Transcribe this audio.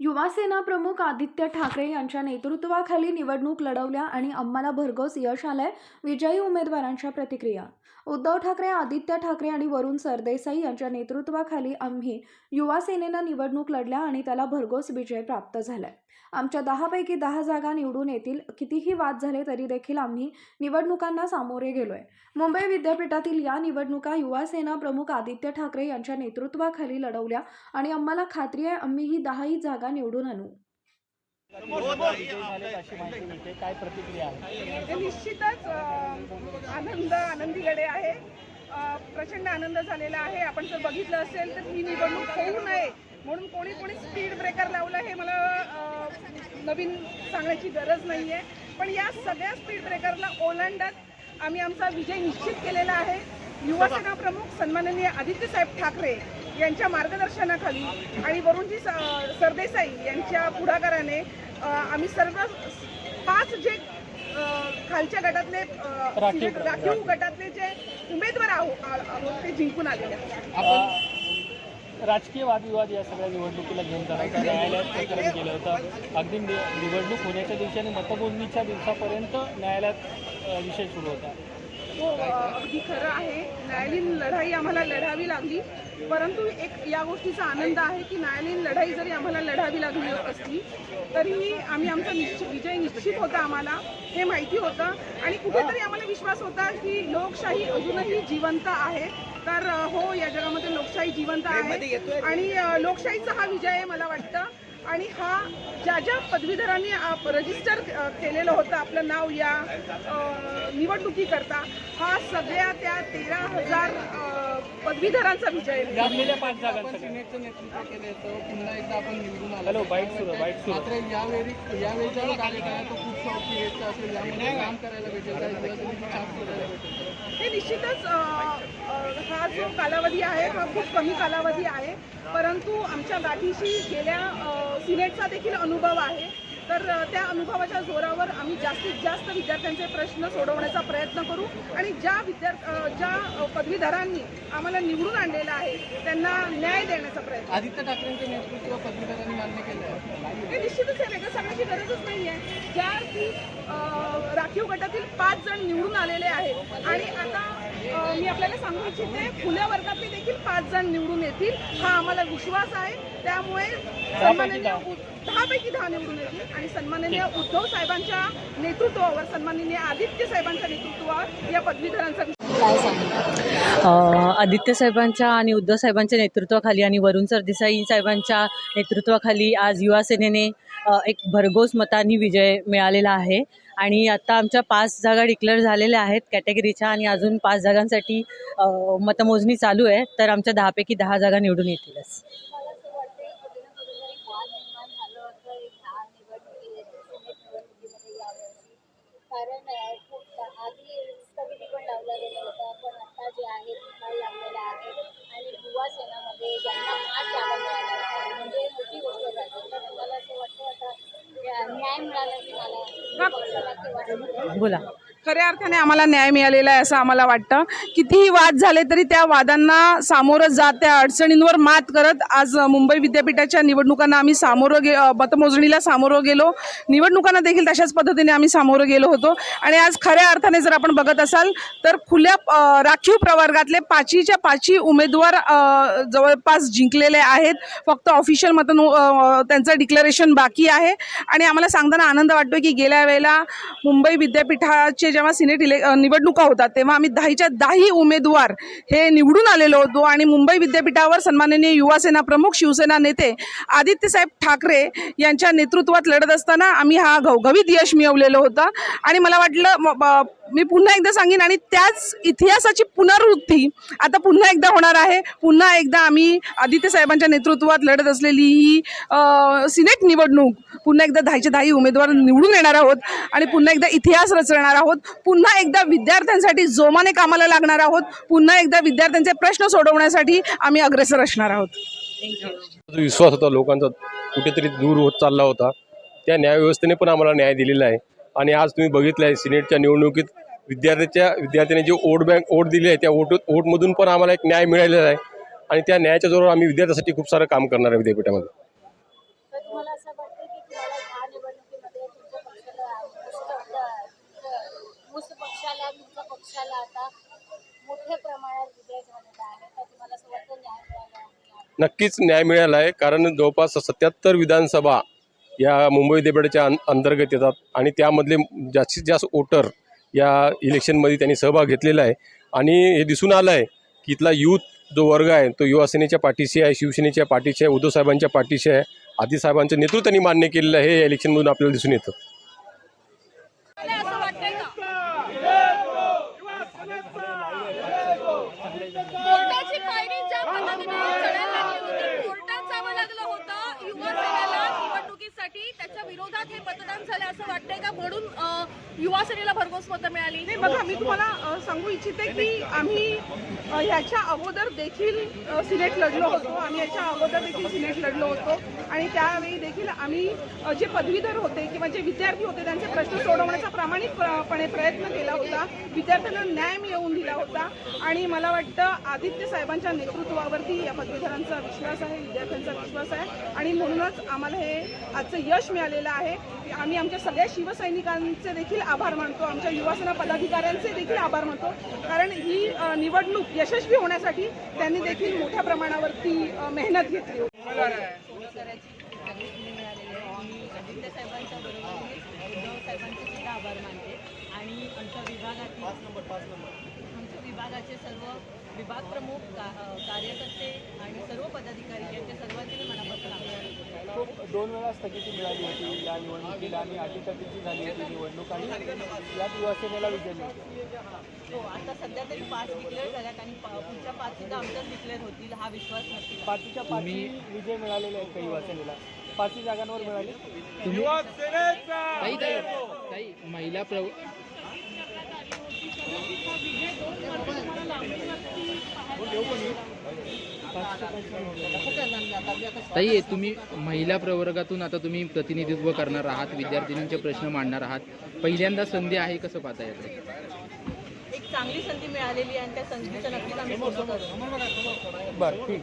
युवासेना प्रमुख आदित्य ठाकरे यांच्या नेतृत्वाखाली निवडणूक लढवल्या आणि आम्हाला भरघोस यश आलंय विजयी उमेदवारांच्या प्रतिक्रिया. उद्धव ठाकरे आदित्य ठाकरे आणि वरुण सरदेसाई यांच्या नेतृत्वाखाली आम्ही युवा सेनेनं निवडणूक लढल्या आणि त्याला भरघोस विजय प्राप्त झालाय. आमच्या दहापैकी दहा जागा निवडून येतील कितीही वाद झाले तरी देखील आम्ही निवडणुकांना सामोरे गेलोय. मुंबई विद्यापीठातील या निवडणुका युवासेना प्रमुख आदित्य ठाकरे यांच्या नेतृत्वाखाली लढवल्या आणि आम्हाला खात्री आहे आम्ही ही दहाही जागा निवडून आणू? काय प्रतिक्रिया ते निश्चितच आनंद आनंद आनंदीकडे आहे. प्रचंड आनंद झालेला आहे. आपण जर बघितलं असेल तर ही निवडणूक होऊ नये म्हणून कोणी कोणी स्पीड ब्रेकर लावलं हे मला नवीन सांगण्याची गरज नाही आहे पण या सगळ्या स्पीड ब्रेकरला ओलांडत आम्ही आमचा विजय निश्चित केलेला आहे. युवासेना प्रमुख सन्माननीय आदित्यसाहेब ठाकरे यांच्या मार्गदर्शनाखाली आणि वरुणजी स- सरदेसाई यांच्या पुढाकाराने आम्ही सर्व पाच जे खालच्या गटातले राखीव- गटातले. जे उमेदवार आहोत ते जिंकून आलेले आहेत. आपण राजकीय वादविवाद या सगळ्या निवडणुकीला घेऊन जाण्याचं न्यायालयात प्रकरण केलं होतं? अगदी निवडणूक होण्याच्या दिवशी आणि मतमोजणीच्या दिवसापर्यंत न्यायालयात विषय सुरू होता. हो अगदी खरं आहे. न्यायालयीन लढाई आम्हाला लढावी लागली. परंतु एक या गोष्टीचा आनंद आहे की न्यायालयीन लढाई जरी आम्हाला लढावी लागली असली तरीही आम्ही आमचा निश्चित विजय निश्चित होता आम्हाला. हे माहिती होतं. आणि कुठेतरी आम्हाला विश्वास होता की लोकशाही अजूनही जिवंत आहे. तर हो या जगामध्ये लोकशाही जिवंत आहे. आणि लोकशाहीचा हा विजय आहे मला वाटतं. आणि हा ज्या ज्या पदवीधरांनी रजिस्टर केलेलं होतं आपलं नाव या निवडणुकीकरता हा सगळ्या त्या तेरा हजार पदवीधरांचा विजय पाच सिनेटचं नेतृत्व केलं होतं पुन्हा एकदा आपण निवडून आलो. हॅलो बाईट सुरू आहे, बाईट सुरू. आहे. मात्र यावेळी यावेळीचा जो कार्यकाळ आहे तो खूप शौकीचा असेल यामध्ये काम करायला भेटेल भेटेल हे निश्चितच हा जो कालावधी आहे हा खूप कमी कालावधी आहे. परंतु आमच्या गाठीशी गेल्या सिनेटचा देखील अनुभव आहे. तर त्या अनुभवाच्या जोरावर आम्ही जास्तीत जास्त विद्यार्थ्यांचे प्रश्न सोडवण्याचा प्रयत्न करू आणि ज्या विद्यार्थी अ, ज्या पदवीधरांनी आम्हाला निवडून आणलेलं आहे त्यांना न्याय देण्याचा प्रयत्न आदित्य ठाकरेंचं नेतृत्व पदवीधरांनी मान्य केलं आहे. हे निश्चितच हे वेगळं सांगण्याची गरजच नाही आहे ज्या की राखीव गटातील पाच जण निवडून आलेले आहेत आणि आता मी आपल्याला सांगू इच्छिते खुल्या वर्गातले देखील पाच जण निवडून येतील. हा आम्हाला विश्वास आहे. त्यामुळे सन्माननीय दहापैकी दहा निवडून येतील. आणि सन्माननीय उद्धव साहेबांच्या नेतृत्वावर सन्माननीय आदित्य साहेबांच्या नेतृत्वावर या पदवीधरांचा अ, आदित्य साहेबांच्या आणि उद्धव साहेबांच्या नेतृत्वाखाली आणि वरुण सरदेसाई साहेबांच्या नेतृत्वाखाली आज युवा सेनेने अ, एक भरघोस मतांनी विजय मिळालेला आहे. आणि आता आमच्या पाच जागा डिक्लेअर झालेल्या आहेत कॅटेगरीच्या आणि अजून पाच जागांसाठी मतमोजणी चालू आहे. तर आमच्या दहापैकी दहा जागा निवडून येतीलच. म्हणजे न्याय मिळाला की मला बोला. खऱ्या अर्थाने आम्हाला न्याय मिळालेला आहे असं आम्हाला वाटतं. कितीही वाद झाले तरी त्या वादांना सामोरं जात त्या अडचणींवर मात करत आज मुंबई विद्यापीठाच्या निवडणुकांना आम्ही सामोरं गे मतमोजणीला सामोरं गेलो. निवडणुकांना देखील तशाच पद्धतीने आम्ही सामोरं गेलो होतो. आणि आज खऱ्या अर्थाने जर आपण बघत असाल तर खुल्या राखीव प्रवर्गातले पाचीच्या पाची उमेदवार जवळपास जिंकलेले आहेत. फक्त ऑफिशियल मत त्यांचं डिक्लेरेशन बाकी आहे. आणि आम्हाला सांगताना आनंद वाटतो की गेल्या वेळेला मुंबई विद्यापीठाचे जेव्हा सिनेट इले निवडणुका होतात तेव्हा आम्ही दहाच्या दहाही उमेदवार हे निवडून आलेलो होतो आणि मुंबई विद्यापीठावर सन्माननीय युवासेना प्रमुख शिवसेना नेते आदित्यसाहेब ठाकरे यांच्या नेतृत्वात लढत असताना आम्ही हा घवघवीत यश मिळवलेलं होतं. आणि मला वाटलं मी पुन्हा एकदा सांगेन आणि त्याच इतिहासाची पुनरावृत्ती आता पुन्हा एकदा होणार आहे. पुन्हा एकदा आम्ही आदित्य साहेबांच्या नेतृत्वात लढत असलेली ही सिनेट निवडणूक पुन्हा एकदा दहाच्या दहाही उमेदवार निवडून येणार आहोत आणि पुन्हा एकदा इतिहास रचणार आहोत. पुन्हा एकदा विद्यार्थ्यांसाठी जोमाने कामाला लागणार आहोत. पुन्हा एकदा विद्यार्थ्यांचे प्रश्न सोडवण्यासाठी आम्ही अग्रेसर असणार आहोत. जो विश्वास होता लोकांचा कुठेतरी दूर होत चालला होता त्या न्यायव्यवस्थेने पण आम्हाला न्याय दिलेला आहे. आणि आज तुम्ही बघितलं आहे सिनेटच्या निवडणुकीत विद्यार्थ्याच्या विद्यार्थ्यांनी जे वोट बँक वोट दिली आहे त्या वोट वोटमधून पण आम्हाला एक न्याय मिळालेला आहे. आणि त्या न्यायाच्या जोरावर आम्ही विद्यार्थ्यासाठी खूप सारं काम करणार आहे विद्यापीठामध्ये. नक्कीच न्याय मिळाला आहे. कारण जवळपास सत्याहत्तर विधानसभा या मुंबई विद्यापीठाच्या अं अंतर्गत येतात. आणि त्यामधले जास्तीत जास्त वोटर या इलेक्शनमध्ये त्यांनी सहभाग घेतलेला आहे. आणि हे दिसून आलं आहे की इथला यूथ जो वर्ग आहे तो युवासेनेच्या पाठीशी आहे शिवसेनेच्या पाठीशी आहे उद्धव साहेबांच्या पाठीशी आहे. आदिसाहेबांचं नेतृत्व त्यांनी मान्य केलेलं आहे हे इलेक्शनमधून आपल्याला दिसून येतं. कोर्टाची पद्धतीने Матвій та त्याच्या विरोधात हे मतदान झालं असं वाटतंय का? म्हणून अं, युवा सेनेला भरघोस मतं मिळाली. नाही बघा मी तुम्हाला सांगू इच्छिते की आम्ही ह्याच्या अगोदर देखील सिनेट लढलो होतो. आम्ही याच्या अगोदर देखील सिनेट लढलो होतो. आणि त्यावेळी देखील आम्ही जे पदवीधर होते किंवा जे विद्यार्थी होते त्यांचे प्रश्न सोडवण्याचा प्रामाणिकपणे प्रयत्न केला होता. विद्यार्थ्यांना न्याय मिळवून दिला होता. आणि मला वाटतं आदित्य साहेबांच्या नेतृत्वावरती या पदवीधरांचा विश्वास आहे विद्यार्थ्यांचा विश्वास आहे. आणि म्हणूनच आम्हाला हे आजचं यश मिळालं. मिळालेलं आहे. आम्ही आमच्या सगळ्या शिवसैनिकांचे देखील आभार मानतो. आमच्या युवासेना पदाधिकाऱ्यांचे देखील आभार मानतो. कारण ही निवडणूक यशस्वी होण्यासाठी त्यांनी देखील मोठ्या प्रमाणावरती मेहनत घेतली होती. आदित्य साहेबांच्या साहेबांचे आभार आणि आमच्या विभागातील आमच्या विभागाचे सर्व विभाग प्रमुख का कार्यकर्ते आणि सर्व पदाधिकारी यांच्या सर्वांचे मनापासून आभार दोन वेळा स्थगिती मिळाली होती. या निवडणुकीला आणि अटीतटीची झाली होती निवडणूक आणि यात युवासेनेला विजय मिळतो हो आता सध्या तरी पाच डिक्लेअर झाल्यात आणि पा- पुढच्या पाच सुद्धा आमच्याच डिक्लेअर होतील हा विश्वास नक्की आहे. पाचीच्या पाचही विजय मिळालेले आहेत का युवासेनेला? पाचही जागांवर मिळाले? ताई ताई महिला प्र ताई तुम्ही महिला प्रवर्गातून आता तुम्ही प्रतिनिधित्व करणार आहात विद्यार्थिनींचे प्रश्न मांडणार आहात. पहिल्यांदा संधी आहे कसं पाहता याकडे? एक चांगली संधी मिळालेली आहे आणि त्या संधीचं नक्कीच आम्ही बरं ठीक.